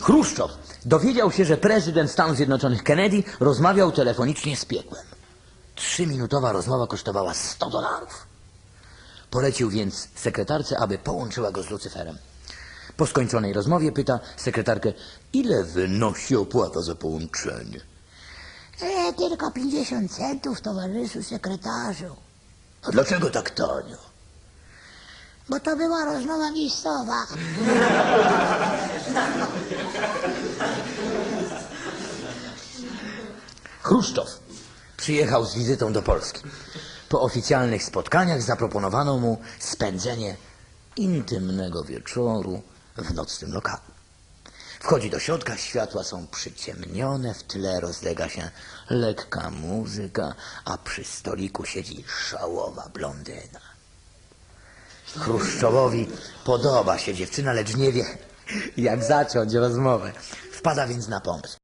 Chruszczow dowiedział się, że prezydent Stanów Zjednoczonych Kennedy rozmawiał telefonicznie z piekłem. Trzyminutowa rozmowa kosztowała 100 dolarów. Polecił więc sekretarce, aby połączyła go z Lucyferem. Po skończonej rozmowie pyta sekretarkę, ile wynosi opłata za połączenie. E, tylko 50 centów, towarzyszu sekretarzu. A dlaczego tak tanio? Bo to była rozmowa miejscowa. Chruszczow przyjechał z wizytą do Polski. Po oficjalnych spotkaniach zaproponowano mu spędzenie intymnego wieczoru w nocnym lokalu. Wchodzi do środka, światła są przyciemnione, w tle rozlega się lekka muzyka, a przy stoliku siedzi szałowa blondyna. Chruszczowowi podoba się dziewczyna, lecz nie wie, jak zacząć rozmowę. Wpada więc na pomysł.